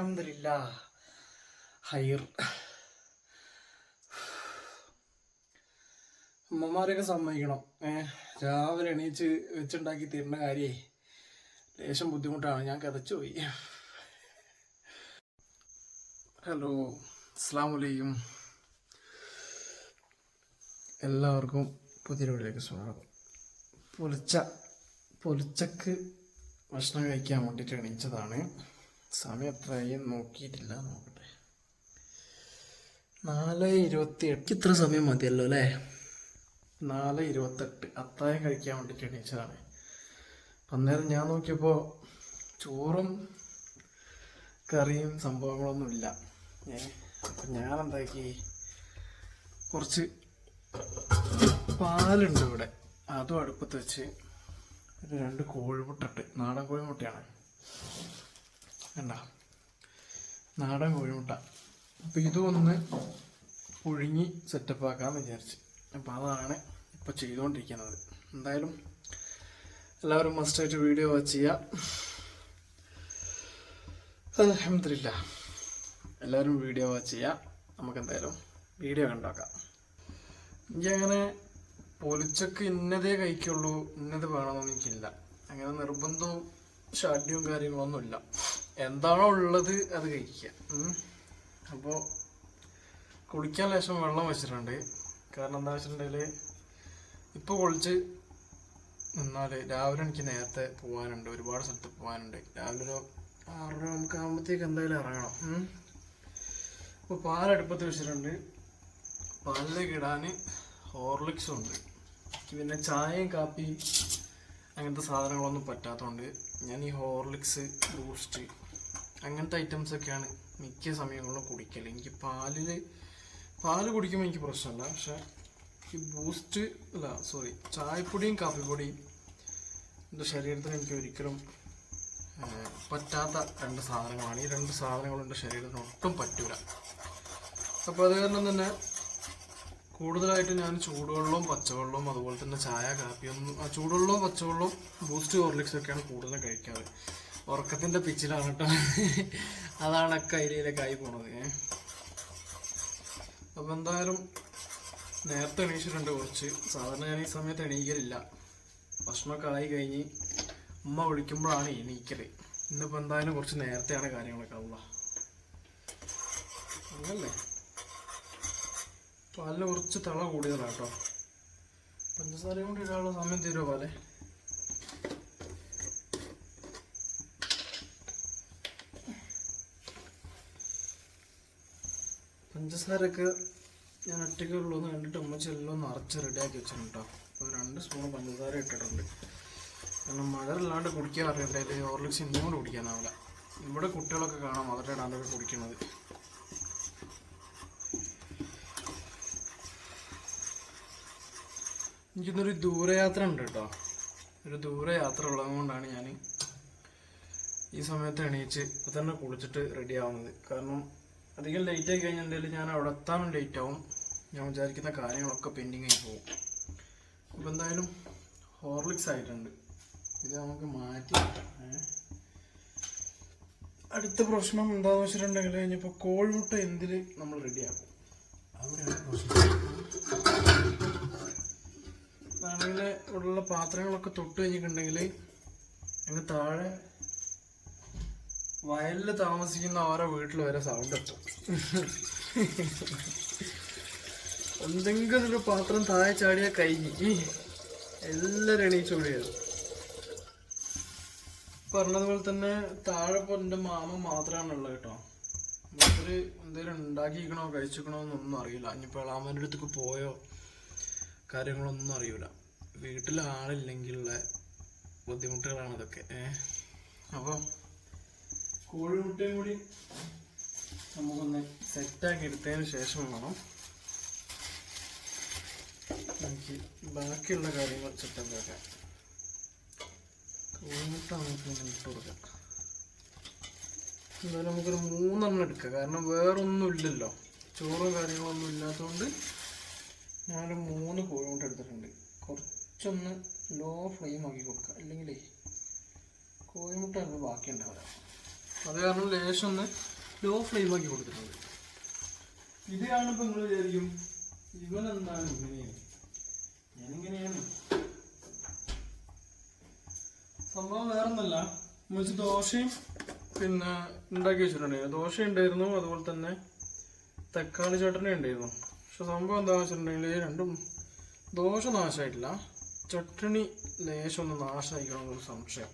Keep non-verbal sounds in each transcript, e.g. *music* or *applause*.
അലഹമില്ല ഹൈർ. അമ്മമാരെയൊക്കെ സമ്മതിക്കണം. ഏഹ് രാവിലെ എണീച്ച് വെച്ചുണ്ടാക്കി തീരുന്ന കാര്യേ ലേശം ബുദ്ധിമുട്ടാണ്. ഞാൻ കഥച്ചു പോയി. ഹലോ അസ്സാം വലൈക്കും എല്ലാവർക്കും പുതിയ വീഡിയോയിലേക്ക് സ്വാഗതം. പൊലിച്ച പൊലിച്ചക്ക് ഭക്ഷണം കഴിക്കാൻ വേണ്ടിയിട്ട് എണീച്ചതാണ്. സമയം എത്രയായി നോക്കിയിട്ടില്ല നോക്കട്ടെ. നാല് ഇരുപത്തി എട്ട് ഇത്ര സമയം മതിയല്ലോ അല്ലേ? നാല് ഇരുപത്തെട്ട്. അത്തായം കഴിക്കാൻ വേണ്ടിയിട്ട് എണീച്ചതാണ്. അന്നേരം ഞാൻ നോക്കിയപ്പോൾ ചോറും കറിയും സംഭവങ്ങളൊന്നുമില്ല. ഏ അപ്പം ഞാൻ എന്താക്കി കുറച്ച് പാലുണ്ട് ഇവിടെ. അതും അടുപ്പത്ത് വെച്ച് ഒരു രണ്ട് കോഴിമുട്ടിട്ട് നാടൻ കോഴിമുട്ടയാണ്. കണ്ട നാടൻ കോഴിമുട്ട. അപ്പോൾ ഇതൊന്ന് പുഴുങ്ങി സെറ്റപ്പ് ആക്കാമെന്ന് വിചാരിച്ച്. അപ്പോൾ അതാണ് ഇപ്പോൾ ചെയ്തുകൊണ്ടിരിക്കുന്നത് എന്തായാലും എല്ലാവരും മസ്റ്റായിട്ട് വീഡിയോ വാച്ച് ചെയ്യുക അലഹമില്ല എല്ലാവരും വീഡിയോ വാച്ച് ചെയ്യുക നമുക്ക് എന്തായാലും വീഡിയോ കണ്ടാക്കാം എനിക്കങ്ങനെ പൊലിച്ചക്ക് ഇന്നതേ കഴിക്കുള്ളൂ. ഇന്നത് വേണമെന്നൊന്നും എനിക്കില്ല. അങ്ങനെ നിർബന്ധവും ഷാഡ്യവും കാര്യങ്ങളൊന്നുമില്ല. എന്താണോ ഉള്ളത് അത് കഴിക്കുക. അപ്പോൾ കുളിക്കാൻ ലേശം വെള്ളം വെച്ചിട്ടുണ്ട്. കാരണം എന്താ വെച്ചിട്ടുണ്ടെങ്കിൽ ഇപ്പോൾ കുളിച്ച് എന്നാൽ രാവിലെ എനിക്ക് നേരത്തെ പോകാനുണ്ട് ഒരുപാട് സ്ഥലത്ത് പോകാനുണ്ട് രാവിലെ ഒരു ആറര നമുക്ക് ആകുമ്പോഴത്തേക്ക് എന്തായാലും ഇറങ്ങണം. ഇപ്പോൾ പാലടുപ്പത്ത് വെച്ചിട്ടുണ്ട്. പാലിലേക്ക് ഇടാൻ ഹോർലിക്സും ഉണ്ട്. പിന്നെ ചായയും കാപ്പിയും അങ്ങനത്തെ സാധനങ്ങളൊന്നും പറ്റാത്തതുകൊണ്ട് ഞാൻ ഈ ഹോർലിക്സ് ബൂസ്റ്റ് അങ്ങനത്തെ ഐറ്റംസ് ഒക്കെയാണ് മിക്ക സമയങ്ങളിലും കുടിക്കൽ എനിക്ക് പാലിൽ പാൽ കുടിക്കുമ്പോൾ എനിക്ക് പ്രശ്നമില്ല. പക്ഷെ ഈ ബൂസ്റ്റ് അല്ല സോറി ചായപ്പൊടിയും കാപ്പിപ്പൊടിയും എന്റെ ശരീരത്തിന് എനിക്ക് ഒരിക്കലും പറ്റാത്ത രണ്ട് സാധനങ്ങളാണ്. ഈ രണ്ട് സാധനങ്ങളും എന്റെ ശരീരത്തിന് ഒട്ടും പറ്റൂല. അപ്പോൾ അത് കാരണം തന്നെ കൂടുതലായിട്ട് ഞാൻ ചൂടുവെള്ളവും പച്ചവെള്ളവും അതുപോലെ തന്നെ ചായ കാപ്പിയൊന്നും ചൂടുവെള്ളവും പച്ചവെള്ളവും ബൂസ്റ്റ് ഹോർലിക്സ് ഒക്കെയാണ് കൂടുതലും കഴിക്കാറ്. ഉറക്കത്തിന്റെ പിച്ചിലാണ് കേട്ടോ അതാണ് ആ കൈലിയിലേക്ക് ആയി പോണത്. ഏ. അപ്പോൾ എന്തായാലും നേരത്തെ എണീച്ചിട്ടുണ്ട് കുറച്ച്. സാധാരണ ഞാൻ ഈ സമയത്ത് എണീക്കലില്ല. ഭക്ഷണമൊക്കെ ആയി കഴിഞ്ഞ് ഉമ്മ വിളിക്കുമ്പോഴാണ് എണീക്കൽ. ഇന്നിപ്പോ എന്തായാലും കുറച്ച് നേരത്തെയാണ് കാര്യങ്ങളൊക്കെ ഉള്ള. അങ്ങനല്ലേ? പാലിന് കുറച്ച് തള കൂടുതലാണ് കേട്ടോ പഞ്ചസാര കൊണ്ട് ഇടാനുള്ള സമയം തീരുമോ പഞ്ചസാരൊക്കെ ഞാൻ ഒറ്റയ്ക്ക് എന്ന് കണ്ടിട്ട് അമ്മച്ചി എല്ലാം നിറച്ച് റെഡിയാക്കി വെച്ചിട്ടുണ്ട്? കേട്ടോ അപ്പോൾ രണ്ട് സ്പൂൺ പഞ്ചസാര ഇട്ടിട്ടുണ്ട്. കാരണം മഴ ഇല്ലാണ്ട് കുടിക്കാൻ അറിയണ്ടേ. ഹോർലിക്സ് ഇന്നും കൂടെ കുടിക്കാനാവില്ല. ഇവിടെ കുട്ടികളൊക്കെ കാണാം മധുരം ഇടാണ്ടൊക്കെ കുടിക്കണത് എനിക്കിന്നൊരു ദൂരയാത്ര ഉണ്ട് കേട്ടോ. ഒരു ദൂരയാത്ര ഉള്ളതുകൊണ്ടാണ് ഞാൻ ഈ സമയത്ത് എണീച്ച് ഇപ്പം തന്നെ കുളിച്ചിട്ട് റെഡി ആവുന്നത്. കാരണം അധികം ലേറ്റ് ആയി കഴിഞ്ഞാൽ എന്തായാലും ഞാൻ അവിടെ എത്താനും ലേറ്റ് ആവും. ഞാൻ വിചാരിക്കുന്ന കാര്യങ്ങളൊക്കെ പെൻഡിങ് ആയി പോകും. അപ്പോൾ എന്തായാലും ഹോർലിക്സ് ആയിട്ടുണ്ട്. ഇത് നമുക്ക് മാറ്റി. അടുത്ത പ്രശ്നം എന്താണെന്ന് വെച്ചിട്ടുണ്ടെങ്കിൽ കഴിഞ്ഞപ്പോൾ കോഴിമുട്ട എന്തിൽ നമ്മൾ റെഡിയാക്കും അവിടെയാണ് പ്രശ്നം. ഉള്ള പാത്രങ്ങളൊക്കെ തൊട്ട് കഴിഞ്ഞിട്ടുണ്ടെങ്കിൽ അങ്ങ് താഴെ വയലിൽ താമസിക്കുന്ന ഓരോ വീട്ടിൽ വരെ സൗണ്ട് എത്തും എന്തെങ്കിലും ഒരു പാത്രം താഴെ ചാടിയ കഴിഞ്ഞ് എല്ലാവരും എണീച്ചു കൂടിയത് പറഞ്ഞതുപോലെ തന്നെ താഴെ എന്റെ മാമ മാത്രമാണ് ഉള്ളത് കേട്ടോ. മൂപ്പര് എന്തെങ്കിലും ഉണ്ടാക്കിക്കണോ കഴിച്ചിക്കണോ എന്നൊന്നും അറിയില്ല. ഇനിയിപ്പോൾ എളാമന്റെ അടുത്തേക്ക് പോയോ കാര്യങ്ങളൊന്നും അറിയില്ല. വീട്ടിൽ ആളില്ലെങ്കിലുള്ള ബുദ്ധിമുട്ടുകളാണ് അതൊക്കെ. ഏഹ്? അപ്പോൾ കോഴിമുട്ടയും കൂടി നമുക്കൊന്ന് സെറ്റാക്കി എടുത്തതിന് ശേഷം വേണം എനിക്ക് ബാക്കിയുള്ള കാര്യങ്ങൾ സെറ്റപ്പ് കോഴി കോഴിമുട്ട നമുക്ക് ഇട്ട് കൊടുക്കാം. എന്തായാലും നമുക്കൊരു മൂന്നെണ്ണം എടുക്കാം. കാരണം വേറൊന്നും ഇല്ലല്ലോ. ചോറും കാര്യങ്ങളൊന്നും ഇല്ലാത്തതുകൊണ്ട് ഞാനൊരു മൂന്ന് കോഴിമുട്ട എടുത്തിട്ടുണ്ട്. കുറച്ചൊന്ന് ലോ ഫ്ലെയിം ആക്കി കൊടുക്കുക അല്ലെങ്കിൽ കോഴിമുട്ട ബാക്കി ഉണ്ടാവില്ല അത് കാരണം ലേശം ഒന്ന് ലോ ഫ്ലെയിം ആക്കി കൊടുത്തിട്ടുണ്ട്. ഇത് കാണുമ്പോൾ നിങ്ങൾ വിചാരിക്കും ഇവൻ എന്താണ് ഇങ്ങനെയാണ് ഞാനിങ്ങനെയാണ്. സംഭവം വേറൊന്നല്ല. മുറിച്ച് ദോശയും പിന്നെ ഉണ്ടാക്കി വെച്ചിട്ടുണ്ടായിരുന്നു ദോശ ഉണ്ടായിരുന്നു അതുപോലെ തന്നെ തക്കാളി ചട്ടണി ഉണ്ടായിരുന്നു. പക്ഷെ സംഭവം എന്താ വെച്ചിട്ടുണ്ടെങ്കിൽ രണ്ടും ദോശ നാശമായിട്ടില്ല. ചട്ടണി ലേശം ഒന്ന് നാശമായിക്കണമെന്നൊരു സംശയം.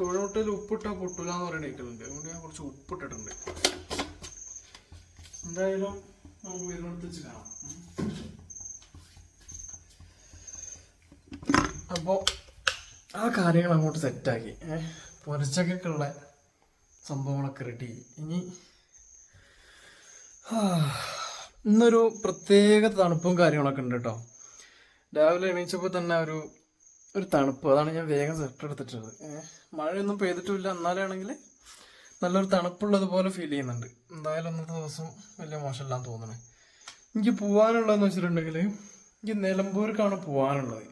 കുഴവട്ടിൽ ഉപ്പിട്ടാൽ പൊട്ടില്ല എന്ന് പറയുന്ന കേൾക്കുന്നുണ്ട് അതുകൊണ്ട് ഞാൻ കുറച്ച് ഉപ്പിട്ടിട്ടുണ്ട്. എന്തായാലും നമുക്ക് വരുന്നിടത്ത് കാണാം. ഉം. അപ്പോ ആ കാര്യങ്ങൾ അങ്ങോട്ട് സെറ്റാക്കി. പൊരച്ചക്കൊക്കെയുള്ള സംഭവങ്ങളൊക്കെ റെഡി ഇനി ഇന്നൊരു പ്രത്യേക തണുപ്പും കാര്യങ്ങളൊക്കെ ഉണ്ട് കേട്ടോ. രാവിലെ എണീച്ചപ്പോൾ തന്നെ ഒരു ഒരു തണുപ്പ്. അതാണ് ഞാൻ വേഗം സെറ്റ് എടുത്തിട്ടുള്ളത്. മഴയൊന്നും പെയ്തിട്ടുമില്ല. എന്നാലാണെങ്കിൽ നല്ലൊരു തണുപ്പുള്ളതുപോലെ ഫീൽ ചെയ്യുന്നുണ്ട്. എന്തായാലും അന്നത്തെ ദിവസം വലിയ മോശമില്ലാന്ന് തോന്നണേ എനിക്ക് പോകാനുള്ളതെന്ന് വെച്ചിട്ടുണ്ടെങ്കിൽ എനിക്ക് നിലമ്പൂർക്കാണ് പോകാനുള്ളത്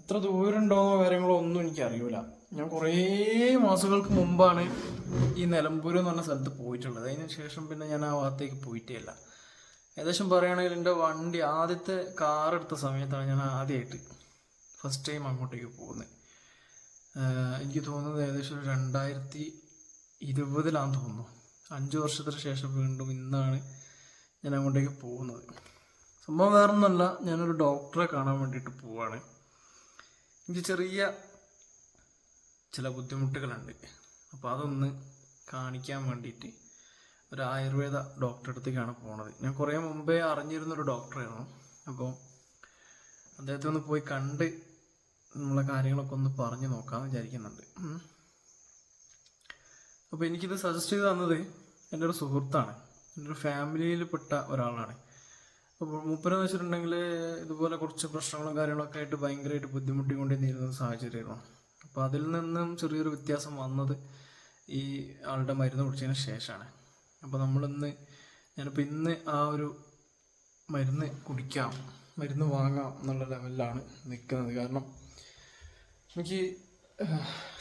എത്ര ദൂരം എന്ന കാര്യങ്ങളോ ഒന്നും എനിക്ക് അറിയൂല ഞാൻ കുറേ മാസങ്ങൾക്ക് മുമ്പാണ് ഈ നിലമ്പൂർ എന്ന് പറഞ്ഞ സ്ഥലത്ത് പോയിട്ടുള്ളത്. അതിന് ശേഷം പിന്നെ ഞാൻ ആ ഭാഗത്തേക്ക് പോയിട്ടേ ഇല്ല ഏകദേശം പറയുകയാണെങ്കിൽ എന്റെ വണ്ടി ആദ്യത്തെ കാർ എടുത്ത സമയത്താണ് ഞാൻ ആദ്യമായിട്ട് ഫസ്റ്റ് ടൈം അങ്ങോട്ടേക്ക് പോകുന്നത് എനിക്ക് തോന്നുന്നത് ഏകദേശം ഒരു രണ്ടായിരത്തി ഇരുപതിലാന്ന് തോന്നുന്നു. അഞ്ച് വർഷത്തിന് ശേഷം വീണ്ടും ഇന്നാണ് ഞാൻ അങ്ങോട്ടേക്ക് പോകുന്നത്. സംഭവം വേറൊന്നുമല്ല ഞാനൊരു ഡോക്ടറെ കാണാൻ വേണ്ടിയിട്ട് പോവാണ്. എനിക്ക് ചെറിയ ചില ബുദ്ധിമുട്ടുകളുണ്ട്. അപ്പോൾ അതൊന്ന് കാണിക്കാൻ വേണ്ടിയിട്ട് ഒരു ആയുർവേദ ഡോക്ടറെ അടുത്തേക്കാണ് പോണത്. ഞാൻ കുറേ മുമ്പേ അറിഞ്ഞിരുന്നൊരു ഡോക്ടറായിരുന്നു. അപ്പോൾ അദ്ദേഹത്തെ ഒന്ന് പോയി കണ്ട് നമ്മളെ കാര്യങ്ങളൊക്കെ ഒന്ന് പറഞ്ഞു നോക്കാമെന്ന് വിചാരിക്കുന്നുണ്ട്. അപ്പോൾ എനിക്കിത് സജസ്റ്റ് ചെയ്ത് തന്നത് എന്റെ ഒരു സുഹൃത്താണ്. എന്റെ ഒരു ഫാമിലിയിൽ പെട്ട ഒരാളാണ്. അപ്പോൾ മൂപ്പരെന്ന് വെച്ചിട്ടുണ്ടെങ്കിൽ ഇതുപോലെ കുറച്ച് പ്രശ്നങ്ങളും കാര്യങ്ങളൊക്കെ ആയിട്ട് ഭയങ്കരമായിട്ട് ബുദ്ധിമുട്ടിക്കൊണ്ടിരുന്ന ഒരു സാഹചര്യമായിരുന്നു. അപ്പോൾ അതിൽ നിന്നും ചെറിയൊരു വ്യത്യാസം വന്നത് ഈ ആളുടെ മരുന്ന് കുടിച്ചതിന് ശേഷമാണ്. അപ്പോൾ നമ്മളിന്ന് ഞാനിപ്പോൾ ഇന്ന് ആ ഒരു മരുന്ന് കുടിക്കാം മരുന്ന് വാങ്ങാം എന്നുള്ള ലെവലിലാണ് നിൽക്കുന്നത് കാരണം എനിക്ക്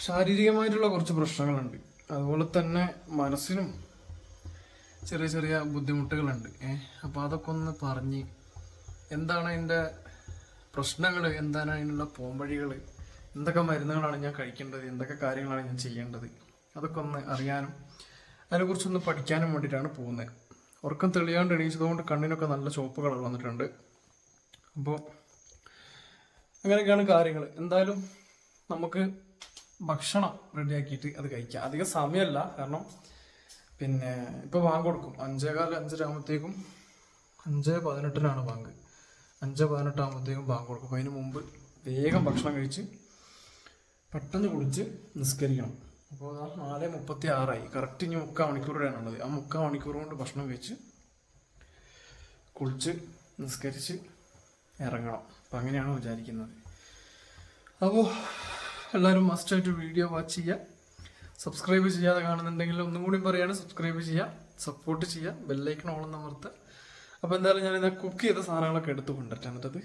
ശാരീരികമായിട്ടുള്ള കുറച്ച് പ്രശ്നങ്ങളുണ്ട്. അതുപോലെ തന്നെ മനസ്സിനും ചെറിയ ചെറിയ ബുദ്ധിമുട്ടുകളുണ്ട്. ഏഹ് അപ്പോൾ അതൊക്കെ ഒന്ന് പറഞ്ഞ് എന്താണ് അതിന്റെ പ്രശ്നങ്ങൾ എന്താണ് അതിനുള്ള പോംവഴികൾ എന്തൊക്കെ മരുന്നുകളാണ് ഞാൻ കഴിക്കേണ്ടത് എന്തൊക്കെ കാര്യങ്ങളാണ് ഞാൻ ചെയ്യേണ്ടത് അതൊക്കെ ഒന്ന് അറിയാനും അതിനെക്കുറിച്ചൊന്ന് പഠിക്കാനും വേണ്ടിയിട്ടാണ് പോകുന്നത്. ഉറക്കം തെളിയാണ്ട് എണീച്ചതുകൊണ്ട് കണ്ണിനൊക്കെ നല്ല ചുവപ്പുകൾ വന്നിട്ടുണ്ട്. അപ്പോൾ അങ്ങനെയൊക്കെയാണ് കാര്യങ്ങൾ. എന്തായാലും നമുക്ക് ഭക്ഷണം റെഡിയാക്കിയിട്ട് അത് കഴിക്കാം. അധികം സമയമല്ല. കാരണം പിന്നെ ഇപ്പോൾ ബാങ്ക് കൊടുക്കും. അഞ്ചേകാൽ അഞ്ചര ആകുമ്പോഴത്തേക്കും അഞ്ച് പതിനെട്ടിനാണ് ബാങ്ക്. അഞ്ച് പതിനെട്ടാകുമ്പോഴത്തേക്കും ബാങ്ക് കൊടുക്കും. അതിന് മുമ്പ് വേഗം ഭക്ഷണം കഴിച്ച് പെട്ടെന്ന് കുളിച്ച് നിസ്കരിക്കണം. അപ്പോൾ ആ നാല് മുപ്പത്തി ആറായി കറക്റ്റ് ഇനി മുക്കാൽ മണിക്കൂറിടെയാണുള്ളത് ആ മുക്കാൽ മണിക്കൂർ കൊണ്ട് ഭക്ഷണം കഴിച്ച് കുളിച്ച് നിസ്കരിച്ച് ഇറങ്ങണം. അപ്പം അങ്ങനെയാണ് വിചാരിക്കുന്നത്. അപ്പോൾ എല്ലാവരും മസ്റ്റായിട്ട് വീഡിയോ വാച്ച് ചെയ്യുക. സബ്സ്ക്രൈബ് ചെയ്യാതെ കാണുന്നുണ്ടെങ്കിൽ ഒന്നും കൂടി പറയാണ് സബ്സ്ക്രൈബ് ചെയ്യുക സപ്പോർട്ട് ചെയ്യുക ബെല്ലൈക്കൺ ഓളം അമർത്തുക. അപ്പോൾ എന്തായാലും ഞാൻ ഇന്ന് കുക്ക് ചെയ്ത സാധനങ്ങളൊക്കെ എടുത്ത് കൊണ്ടിട്ട് എന്നിട്ടത്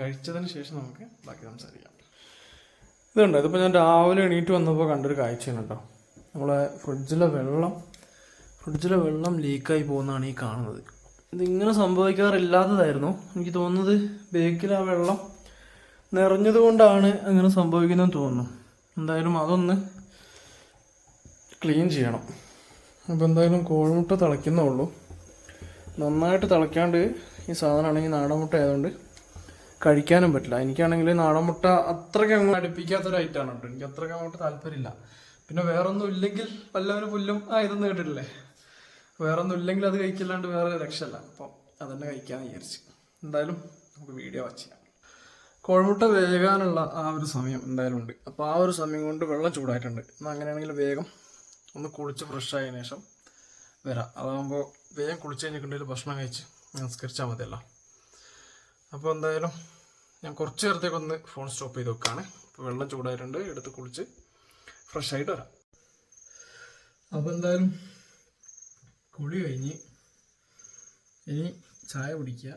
കഴിച്ചതിന് ശേഷം നമുക്ക് ബാക്കി സംസാരിക്കാം. ഇതുണ്ട്? ഇതിപ്പോൾ ഞാൻ രാവിലെ എണീറ്റ് വന്നപ്പോൾ കണ്ടൊരു കാഴ്ചയാണ് കേട്ടോ. നമ്മളെ ഫ്രിഡ്ജിലെ വെള്ളം ഫ്രിഡ്ജിലെ വെള്ളം ലീക്കായി പോകുന്നതാണ് ഈ കാണുന്നത്. ഇതിങ്ങനെ സംഭവിക്കാറില്ലാത്തതായിരുന്നു. എനിക്ക് തോന്നുന്നത് ബേക്കിൽ ആ വെള്ളം നിറഞ്ഞതുകൊണ്ടാണ് അങ്ങനെ സംഭവിക്കുന്നതെന്ന് തോന്നുന്നു. എന്തായാലും അതൊന്ന് ക്ലീൻ ചെയ്യണം. അപ്പോൾ എന്തായാലും കോഴിമുട്ട തിളയ്ക്കുന്നേ ഉള്ളൂ. നന്നായിട്ട് തിളയ്ക്കാണ്ട് ഈ സാധനമാണെങ്കിൽ നാടൻ മുട്ട ആയതുകൊണ്ട് കഴിക്കാനും പറ്റില്ല. എനിക്കാണെങ്കിൽ നാടൻ മുട്ട അത്രയ്ക്ക് അങ്ങ് അടുപ്പിക്കാത്തൊരു ഐറ്റമാണ് കേട്ടോ. എനിക്ക് അത്രയ്ക്ക് അങ്ങോട്ട് താല്പര്യമില്ല. പിന്നെ വേറൊന്നും ഇല്ലെങ്കിൽ വല്ലവരും പുല്ലും ആ ഇതൊന്നും കേട്ടിട്ടില്ലേ? വേറൊന്നും ഇല്ലെങ്കിൽ അത് കഴിക്കില്ലാണ്ട് വേറെ രക്ഷയില്ല. അപ്പം അതന്നെ കഴിക്കാമെന്ന് വിചാരിച്ചു. എന്തായാലും നമുക്ക് വീഡിയോ വാച്ച് ചെയ്യാം. കോഴിമുട്ട വേകാനുള്ള ആ ഒരു സമയം എന്തായാലും ഉണ്ട്. അപ്പോൾ ആ ഒരു സമയം കൊണ്ട് വെള്ളം ചൂടായിട്ടുണ്ട്. എന്നാൽ അങ്ങനെയാണെങ്കിൽ വേഗം ഒന്ന് കുളിച്ച് ഫ്രഷ് ആയതിനു ശേഷം വരാം. അതാകുമ്പോൾ വേഗം കുളിച്ച് കഴിഞ്ഞിട്ടുണ്ടെങ്കിൽ ഭക്ഷണം കഴിച്ച് നിസ്കരിച്ചാൽ മതിയല്ലോ. അപ്പോൾ എന്തായാലും ഞാൻ കുറച്ച് നേരത്തേക്ക് ഒന്ന് ഫോൺ സ്റ്റോപ്പ് ചെയ്ത് വെക്കുകയാണ് അപ്പോൾ വെള്ളം ചൂടായിട്ടുണ്ട്. എടുത്ത് കുളിച്ച് ഫ്രഷ് ആയിട്ട് വരാം. അപ്പോൾ എന്തായാലും കുളി കഴിഞ്ഞ് ഇനി ചായ കുടിക്കുക.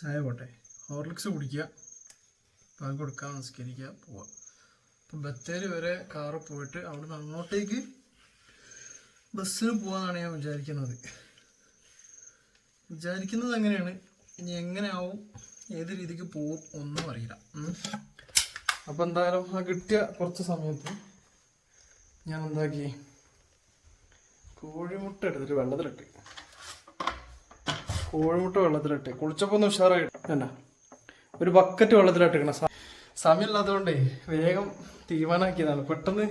ചായ പോട്ടെ. ഹോർലിക്സ് കുടിക്കുക. പാൽ കൊടുക്കുക നിസ്കരിക്കുക പോവുക. അപ്പം ബത്തേരി വരെ കാറ് പോയിട്ട് അവിടുന്ന് അങ്ങോട്ടേക്ക് ബസ്സിന് പോകാന്നാണ് ഞാൻ വിചാരിക്കുന്നത്. വിചാരിക്കുന്നത് അങ്ങനെയാണ് ഇനി എങ്ങനെയാവും? ഏത് രീതിക്ക് പോവും? ഒന്നും അറിയില്ല. അപ്പം എന്തായാലും ആ കിട്ടിയ കുറച്ച് സമയത്ത് ഞാൻ എന്താക്കി? കോഴിമുട്ട എടുത്തിട്ട് വെള്ളത്തിലിട്ട്. കോഴിമുട്ട വെള്ളത്തിലിട്ട്. കുളിച്ചപ്പോൾ ഒന്ന് ഉഷാറായിട്ട് എന്നാ ഒരു ബക്കറ്റ് വെള്ളത്തിലിട്ടിരിക്കണം. സമയമില്ലാത്തതുകൊണ്ടേ വേഗം തീരുമാനമാക്കിയതാണ്. പെട്ടെന്ന്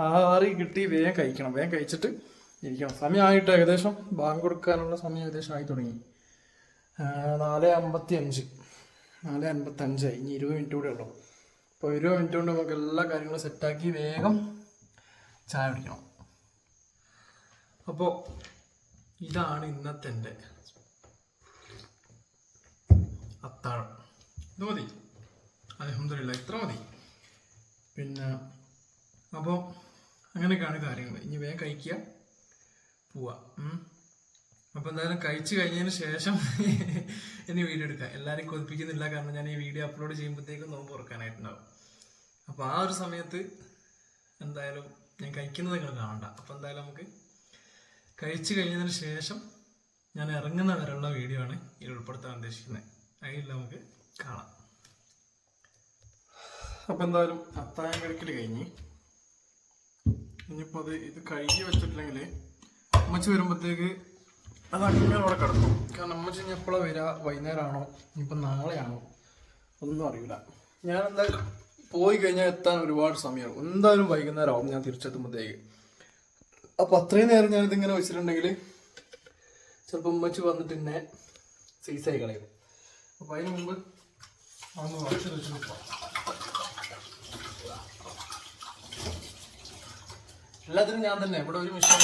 ആറി കിട്ടി വേഗം കഴിക്കണം. വേഗം കഴിച്ചിട്ട് ഇരിക്കണം. സമയമായിട്ട് ഏകദേശം ബാങ്ക് കൊടുക്കാനുള്ള സമയം ഏകദേശം ആയി തുടങ്ങി. നാല് അമ്പത്തി അഞ്ച് നാല് അൻപത്തി അഞ്ചായി ഇനി ഇരുപത് മിനിറ്റ് കൂടെ ഉള്ളൂ. അപ്പോൾ ഇരുപത് മിനിറ്റ് കൊണ്ട് നമുക്ക് എല്ലാ കാര്യങ്ങളും സെറ്റാക്കി വേഗം ചായ കുടിക്കണം. അപ്പോൾ ഇതാണ് ഇന്നത്തെ അത്താഴം. ഇത് മതി അലഹമില്ല ഇത്ര മതി. പിന്നെ അപ്പോൾ അങ്ങനെയൊക്കെയാണ് കാര്യങ്ങൾ. ഇനി വേഗം കഴിക്കുക പോവാ ഉം. അപ്പോൾ എന്തായാലും കഴിച്ചു കഴിഞ്ഞതിന് ശേഷം *laughs* ഇനി വീഡിയോ എടുക്കാം എല്ലാവരും കൊതിപ്പിക്കുന്നില്ല കാരണം ഞാൻ ഈ വീഡിയോ അപ്ലോഡ് ചെയ്യുമ്പോഴത്തേക്കും നോമ്പ് തുറക്കാനായിട്ടുണ്ടാവും. അപ്പോൾ ആ ഒരു സമയത്ത് എന്തായാലും ഞാൻ കഴിക്കുന്നത് നിങ്ങൾ കാണണ്ട. അപ്പോൾ എന്തായാലും നമുക്ക് കഴിച്ചു കഴിഞ്ഞതിന് ശേഷം ഞാൻ ഇറങ്ങുന്ന വരെയുള്ള വീഡിയോ ആണ് ഇതിൽ ഉൾപ്പെടുത്താൻ ഉദ്ദേശിക്കുന്നത്. അതിലുള്ള നമുക്ക്. കാണാം. അപ്പം എന്തായാലും അത്താഴം കിടക്കൽ കഴിഞ്ഞ്. ഇനിയിപ്പോൾ അത് ഇത് കഴുകി വെച്ചിട്ടില്ലെങ്കിൽ അമ്മച്ചി വരുമ്പോഴത്തേക്ക് അത് അങ്ങനെ അവിടെ കിടക്കും. കാരണം അമ്മച്ചി ഇനി എപ്പോഴാണ് വരിക വൈകുന്നേരമാണോ ഇനിയിപ്പോൾ നാളെയാണോ? ഒന്നും അറിയില്ല ഞാൻ എന്തായാലും പോയി കഴിഞ്ഞാൽ എത്താൻ ഒരുപാട് സമയമാകും എന്തായാലും വൈകുന്നേരം ആവും ഞാൻ തിരിച്ചെത്തുമ്പോഴത്തേക്ക് അപ്പോൾ അത്രയും നേരം ഞാനിതിങ്ങനെ വെച്ചിട്ടുണ്ടെങ്കിൽ ചിലപ്പോൾ ഉമ്മച്ച് വന്നിട്ട് എന്നെ സീസായി കളയും. അപ്പോൾ അതിന് മുമ്പ് അതൊന്ന് വറച്ച് വെച്ച് നോക്കാം എല്ലാത്തിനും ഞാൻ തന്നെ. ഇവിടെ ഒരു മിഷൻ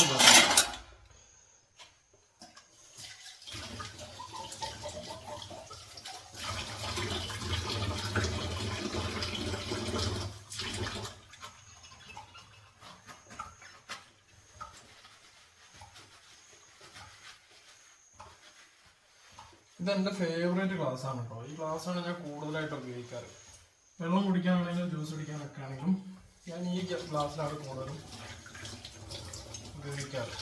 ഇത് എന്റെ ഫേവറേറ്റ് ഗ്ലാസ് ആണ് കേട്ടോ ഈ ഗ്ലാസ് ആണ് ഞാൻ കൂടുതലായിട്ട് ഉപയോഗിക്കാറ്. വെള്ളം കുടിക്കാനാണെങ്കിലും ജ്യൂസ് കുടിക്കാനൊക്കെ ആണെങ്കിലും ഞാൻ ഈ ഗ്ലാസ്സിലാണ് കൂടുതലും ഉപയോഗിക്കാറ്.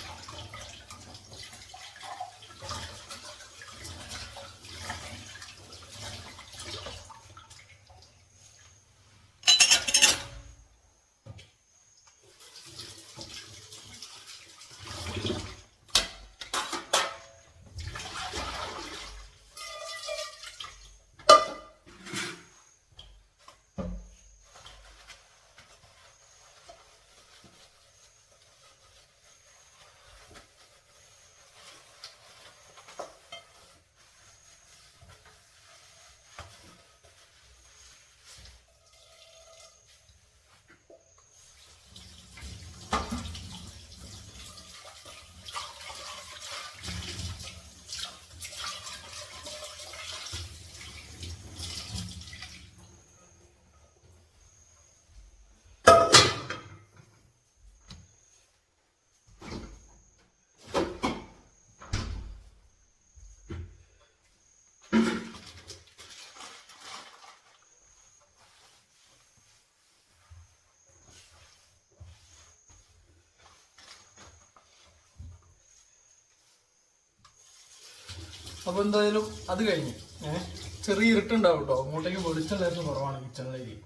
അപ്പൊ എന്തായാലും അത് കഴിഞ്ഞ്. ഏഹ് ചെറിയ ഇരുട്ടുണ്ടാവും കേട്ടോ അങ്ങോട്ടേക്ക് വെളിച്ചുണ്ടായിരുന്നു കുറവാണ് കിച്ചണിലേക്ക്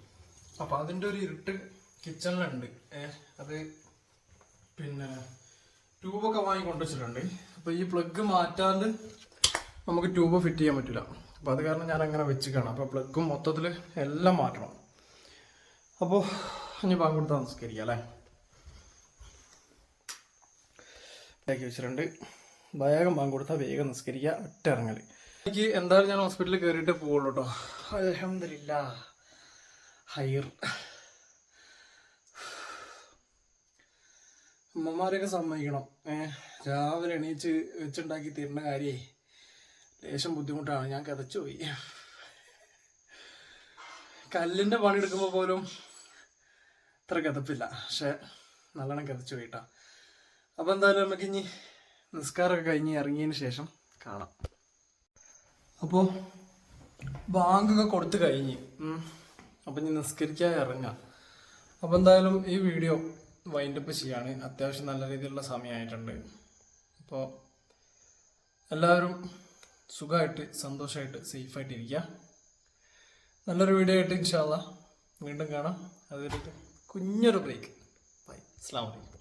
അപ്പൊ അതിന്റെ ഒരു ഇരുട്ട് കിച്ചണിലുണ്ട് ഏഹ് അത് പിന്നെ ട്യൂബൊക്കെ വാങ്ങി കൊണ്ടുവച്ചിട്ടുണ്ട്. അപ്പൊ ഈ പ്ലഗ് മാറ്റാണ്ട് നമുക്ക് ട്യൂബ് ഫിറ്റ് ചെയ്യാൻ പറ്റില്ല. അപ്പൊ അത് കാരണം ഞാൻ അങ്ങനെ വെച്ചിക്കാണ്. അപ്പൊ പ്ലഗും മൊത്തത്തിൽ എല്ലാം മാറ്റണം. അപ്പോൾ ഇനി ബാങ്ക് കൊടുത്താൽ നമസ്കരിക്കാം അല്ലേ? വെച്ചിട്ടുണ്ട്. വേഗം ബാങ്ക് കൊടുത്താൽ വേഗം നിസ്കരിക്കുക ഒറ്റ ഇറങ്ങൽ എനിക്ക് എന്തായാലും ഞാൻ ഹോസ്പിറ്റലിൽ കയറിയിട്ട് പോവുള്ളൂ കേട്ടോ അലഹമില്ല ഹൈർ. അമ്മമാരെയൊക്കെ സമ്മതിക്കണം. ഏഹ് രാവിലെ എണീച്ച് വെച്ചുണ്ടാക്കി തരുന്ന കാര്യേ ലേശം ബുദ്ധിമുട്ടാണ്. ഞാൻ കതച്ചു പോയി. കല്ലിന്റെ പണി എടുക്കുമ്പോൾ പോലും ഇത്ര കഥപ്പില്ല പക്ഷെ നല്ലോണം കതച്ചു പോയിട്ടാ. അപ്പോൾ എന്തായാലും നമുക്ക് ഇനി നിസ്കാരമൊക്കെ കഴിഞ്ഞ് ഇറങ്ങിയതിന് ശേഷം കാണാം. അപ്പോൾ ബാങ്കൊക്കെ കൊടുത്തു കഴിഞ്ഞ്. അപ്പൊ ഞാൻ നിസ്കരിക്കാൻ ഇറങ്ങാം. അപ്പൊ എന്തായാലും ഈ വീഡിയോ വൈൻഡപ്പ് ചെയ്യാണ്. അത്യാവശ്യം നല്ല രീതിയിലുള്ള സമയമായിട്ടുണ്ട് അപ്പോൾ എല്ലാവരും സുഖമായിട്ട് സന്തോഷമായിട്ട് സേഫായിട്ട് ഇരിക്കുക നല്ലൊരു വീഡിയോ ആയിട്ട് ഇൻഷാല്ല വീണ്ടും കാണാം. അതൊരു കുഞ്ഞൊരു ബ്രേക്ക് ബൈ അസ്ലാം വലൈക്കും